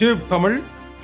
Tube Tamil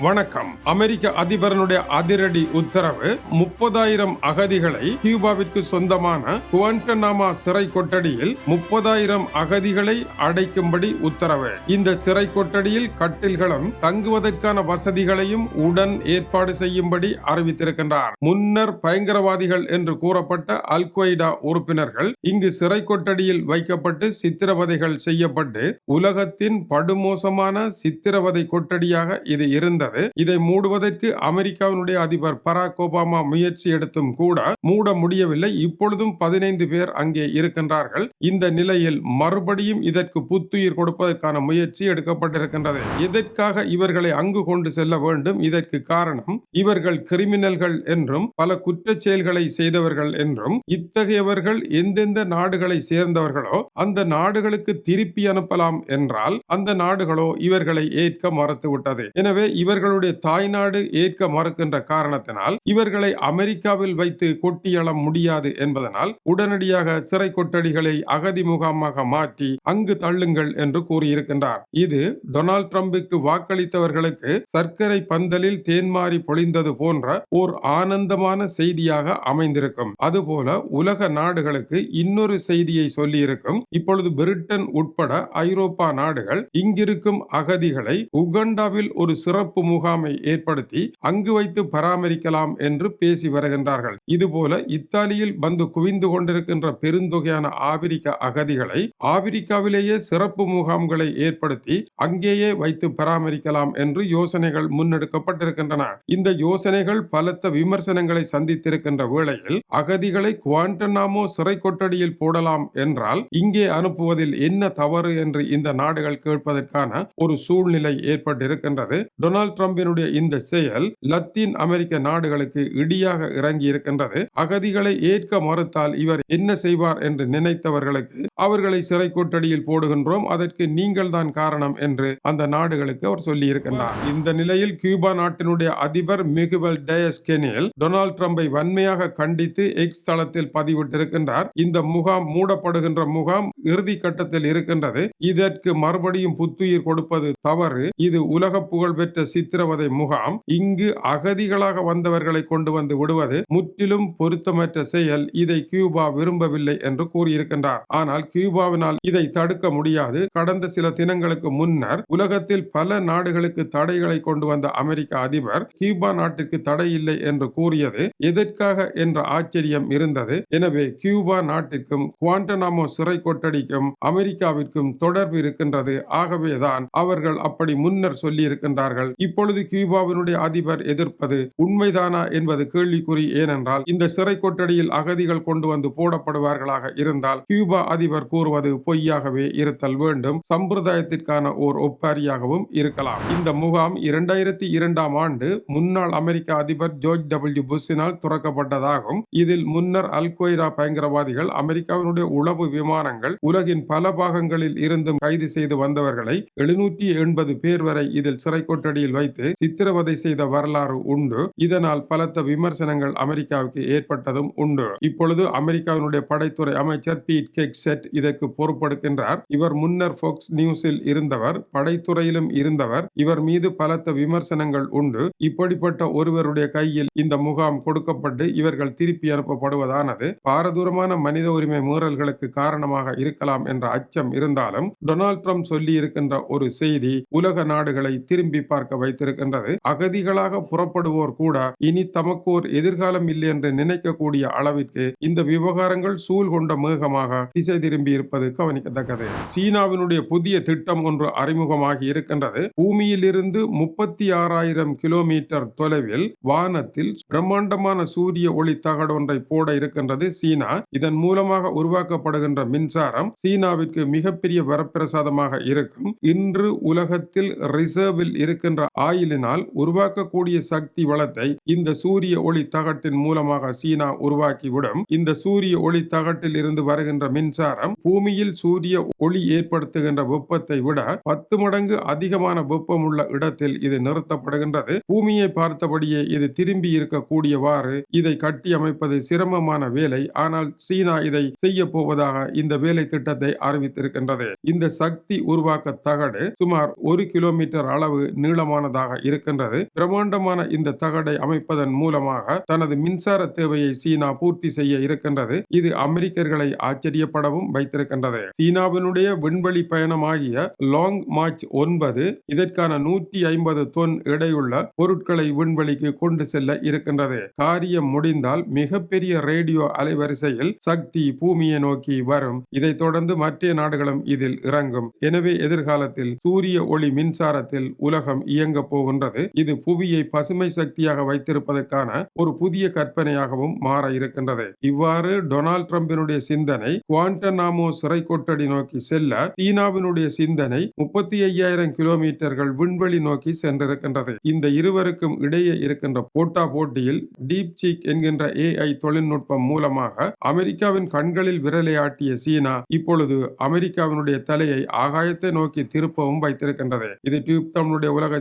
வணக்கம். அமெரிக்க அதிபரனுடைய அதிரடி உத்தரவு முப்பதாயிரம் அகதிகளை கியூபாவிற்கு சொந்தமான குவாண்டனாமா சிறை கொட்டடியில் முப்பதாயிரம் அகதிகளை அடைக்கும்படி உத்தரவு. இந்த சிறை கொட்டடியில் கட்டில்களும் தங்குவதற்கான வசதிகளையும் உடன் ஏற்பாடு செய்யும்படி அறிவித்திருக்கின்றார். முன்னர் பயங்கரவாதிகள் என்று கூறப்பட்ட அல் கொய்டா உறுப்பினர்கள் இங்கு சிறை கொட்டடியில் வைக்கப்பட்டு சித்திரவதைகள் செய்யப்பட்டு உலகத்தின் படுமோசமான சித்திரவதை கொட்டடியாக இது இருந்தது. இருந்தது இதை மூடுவதற்கு அமெரிக்காவினுடைய அதிபர் பராக் ஒபாமா முயற்சி எடுத்தும் கூட மூட முடியவில்லை. இப்பொழுதும் பதினைந்து பேர் அங்கே இருக்கின்றார்கள். இந்த நிலையில் மறுபடியும் இதற்கு புத்துயிர் கொடுப்பதற்கான முயற்சி எடுக்கப்பட்டிருக்கின்றது. எதற்காக இவர்களை அங்கு கொண்டு செல்ல வேண்டும்? இதற்கு காரணம் இவர்கள் கிரிமினல்கள் என்றும் பல குற்றச் செயல்களை செய்தவர்கள் என்றும் இத்தகையவர்கள் எந்தெந்த நாடுகளை சேர்ந்தவர்களோ அந்த நாடுகளுக்கு திருப்பி அனுப்பலாம் என்றால் அந்த நாடுகளோ இவர்களை ஏற்க மறுத்துவிட்டது. எனவே இவர் இவர்களுடைய தாய்நாடு ஏற்க மறுக்கின்ற காரணத்தினால் இவர்களை அமெரிக்காவில் வைத்து கொட்டியள முடியாது என்பதனால் உடனடியாக சிறை கொட்டடிகளை அகதி முகாமாக மாற்றி அங்கு தள்ளுங்கள் என்று கூறியிருக்கின்றார். இது டொனால்ட் ட்ரம்புக்கு வாக்களித்தவர்களுக்கு சர்க்கரை பந்தலில் தேன்மாறி பொழிந்தது போன்ற ஓர் ஆனந்தமான செய்தியாக அமைந்திருக்கும். அதுபோல உலக நாடுகளுக்கு இன்னொரு செய்தியை சொல்லியிருக்கும். இப்பொழுது பிரிட்டன் உட்பட ஐரோப்பா நாடுகள் இங்கிருக்கும் அகதிகளை உகண்டாவில் ஒரு சிறப்பு முகாமை ஏற்படுத்தி அங்கு வைத்து பராமரிக்கலாம் என்று பேசி வருகின்றார்கள். இதுபோல இத்தாலியில் வந்து குவிந்து கொண்டிருக்கின்ற பெருந்தொகையான ஆபிரிக்க அகதிகளை ஆபிரிக்காவிலேயே சிறப்பு முகாம்களை ஏற்படுத்தி அங்கேயே வைத்து பராமரிக்கலாம் என்று யோசனைகள் முன்னெடுக்கப்பட்டிருக்கின்றன. இந்த யோசனைகள் பலத்த விமர்சனங்களை சந்தித்திருக்கின்ற வேளையில் அகதிகளை குவாண்டனாமோ சிறை கொட்டடியில் போடலாம் என்றால் இங்கே அனுப்புவதில் என்ன தவறு என்று இந்த நாடுகள் கேட்பதற்கான ஒரு சூழ்நிலை ஏற்பட்டிருக்கின்றது. டொனால்ட் ட்ரம்பினுடைய இந்த செயல் லத்தீன் அமெரிக்க நாடுகளுக்கு இடியாக இறங்கி இருக்கின்றது அகதிகளை ஏற்க மறுத்தால் இவர் என்ன செய்வார் என்று நினைத்தவர்களுக்கு அவர்களை சிறை கொட்டடியில் போடுகின்றோம். அதற்கு நீங்கள் தான் காரணம் என்று அந்த நாடுகளுக்கு அவர் சொல்லி இருக்கின்றார் இந்த நிலையில் கியூபா நாட்டினுடைய அதிபர் மிகுவல் டயஸ் கெனியல் டொனால்ட் ட்ரம்பை வன்மையாக கண்டித்து எக்ஸ் தளத்தில் பதிவிட்டிருக்கின்றார். இந்த முகாம் மூடப்படுகின்ற முகாம் இறுதி கட்டத்தில் இருக்கின்றது. இதற்கு மறுபடியும் புத்துயிர் கொடுப்பது தவறு. இது உலக புகழ் பெற்ற சித்திரவதை முகாம் இங்கு அகதிகளாக வந்தவர்களை கொண்டு வந்து விடுவது முற்றிலும் பொருத்தமற்ற செயல். இதை கியூபா விரும்பவில்லை என்று கூறியிருக்கின்றார். ஆனால் கியூபாவினால் இதை தடுக்க முடியாது. கடந்த சில தினங்களுக்கு முன்னர் உலகத்தில் பல நாடுகளுக்கு தடைகளை கொண்டு வந்த அமெரிக்க அதிபர் கியூபா நாட்டிற்கு தடை இல்லை என்று கூறியது எதற்காக என்ற ஆச்சரியம் இருந்தது. எனவே கியூபா நாட்டிற்கும் குவாண்டனாமோ சிறை கொட்டடிக்கும் அமெரிக்காவிற்கும் தொடர்பு இருக்கின்றது. ஆகவேதான் அவர்கள் அப்படி முன்னர் சொல்லி இருக்கின்றார்கள் இப்பொழுது கியூபாவினுடைய அதிபர் எதிர்ப்பது உண்மைதானா என்பது கேள்விக்குறி. ஏனென்றால் இந்த சிறை கொட்டடியில் அகதிகள் கொண்டு வந்து போடப்படுவார்களாக இருந்தால் கியூபா அதிபர் கூறுவது பொய்யாகவே இருத்தல் வேண்டும். சம்பிரதாயத்திற்கான ஓர் ஒப்பாரியாகவும் இருக்கலாம். இந்த முகாம் இரண்டாயிரத்தி இரண்டாம் ஆண்டு முன்னாள் அமெரிக்க அதிபர் ஜோர்ஜ் டபிள்யூ புஷினால் துறக்கப்பட்டதாகும். இதில் முன்னர் அல் பயங்கரவாதிகள் அமெரிக்காவினுடைய உளவு விமானங்கள் உலகின் பல பாகங்களில் இருந்தும் கைது செய்து வந்தவர்களை எழுநூற்றி எண்பது பேர் வரை இதில் சிறை கொட்டடியில் வைத்து சித்திரவதை செய்த வரலாறு உண்டு. இதனால் பலத்த விமர்சனங்கள் அமெரிக்காவுக்கு ஏற்பட்டதும் உண்டு. இப்பொழுது அமெரிக்காவினுடைய படைத்துறை அமைச்சர் பீட் கெக்செட் இதற்கு பொறுப்படுகின்றார். இவர் முன்னர் ஃபோக்ஸ் நியூஸில் இருந்தவர் படைத்துறையிலும் இருந்தவர். இவர் மீது பலத்த விமர்சனங்கள் உண்டு. இப்படிப்பட்ட ஒருவருடைய கையில் இந்த முகாம் கொடுக்கப்பட்டு இவர்கள் திருப்பி அனுப்பப்படுவதானது பாரதூரமான மனித உரிமை மீறல்களுக்கு காரணமாக இருக்கலாம் என்ற அச்சம் இருந்தாலும் டொனால்ட் ட்ரம்ப் சொல்லி இருக்கின்ற ஒரு செய்தி உலக நாடுகளை திரும்பி பார்க்க வைத்திருக்கின்றது. அகதிகளாக புறப்படுவோர் கூட இனி தமக்கு ஒரு எதிர்காலம் இல்லை என்று நினைக்கக்கூடிய அளவிற்கு இந்த விவகாரங்கள் சூழ் கொண்ட மேகமாக திசை திரும்பி இருப்பது கவனிக்கத்தக்கது. சீனாவினுடைய புதிய திட்டம் ஒன்று அறிமுகமாகி இருக்கின்றது. பூமியில் இருந்து முப்பத்தி ஆறாயிரம் கிலோமீட்டர் தொலைவில் வானத்தில் பிரம்மாண்டமான சூரிய ஒளி தகடு ஒன்றை போட இருக்கின்றது சீனா. இதன் மூலமாக உருவாக்கப்படுகின்ற மின்சாரம் சீனாவிற்கு மிகப்பெரிய வரப்பிரசாதமாக இருக்கும். இன்று உலகத்தில் ரிசர்வில் இருக்கின்ற ஆயிலினால் உருவாக்கக்கூடிய சக்தி வளத்தை இந்த சூரிய ஒளி தகட்டின் மூலமாக சீனா உருவாக்கிவிடும். இந்த சூரிய ஒளி தகட்டில் இருந்து வருகின்ற மின்சாரம் பூமியில் சூரிய ஒளி ஏற்படுத்துகின்ற வெப்பத்தை விட பத்து மடங்கு அதிகமான வெப்பம் உள்ள இடத்தில் இது நிறுத்தப்படுகின்றது. பூமியை பார்த்தபடியே இது திரும்பி இருக்கக்கூடியவாறு இதை கட்டி அமைப்பது சிரமமான வேலை. ஆனால் சீனா இதை செய்ய போவதாக இந்த வேலை திட்டத்தை அறிவித்திருக்கின்றது. இந்த சக்தி உருவாக்க தகடு சுமார் ஒரு கிலோமீட்டர் அளவு நீளமான பிரம்மாண்டமானதாக இருக்கின்றது. பிரம்மாண்டமான இந்த தகடை அமைப்பதன் மூலமாக தனது மின்சார தேவையை சீனா பூர்த்தி செய்ய இருக்கின்றது. இது அமெரிக்கர்களை ஆச்சரியப்படவும் வைத்திருக்கின்றது. சீனாவினுடைய விண்வெளி பயணமாகிய லாங் மார்ச் ஒன்பது இதற்கான நூற்றி ஐம்பது தொன் எடையுள்ள பொருட்களை விண்வெளிக்கு கொண்டு செல்ல இருக்கின்றது. காரியம் முடிந்தால் மிகப்பெரிய ரேடியோ அலைவரிசையில் சக்தி பூமியை நோக்கி வரும். இதைத் தொடர்ந்து மற்ற நாடுகளும் இதில் இறங்கும். எனவே எதிர்காலத்தில் சூரிய ஒளி மின்சாரத்தில் உலகம் இயங்க போகின்றது. இது புவியை பசுமை சக்தியாக வைத்திருப்பதற்கான ஒரு புதிய கற்பனையாகவும் மாற இருக்கின்றது. இவ்வாறு டொனால்ட் ட்ரம்பினுடைய சிந்தனை குவாண்டனாமோ சிறை கொட்டடி நோக்கி செல்ல சீனாவினுடைய சிந்தனை முப்பத்தி ஐயாயிரம் கிலோமீட்டர்கள் விண்வெளி நோக்கி சென்றிருக்கின்றது. இந்த இருவருக்கும் இடையே இருக்கின்ற போட்டா போட்டியில் டீப் சீக் என்கின்ற ஏஐ தொழில்நுட்பம் மூலமாக அமெரிக்காவின் கண்களில் விரலை ஆட்டிய சீனா இப்பொழுது அமெரிக்காவினுடைய தலையை ஆகாயத்தை நோக்கி திருப்பவும் வைத்திருக்கின்றது. இது டியூப் தமிழுடைய உலக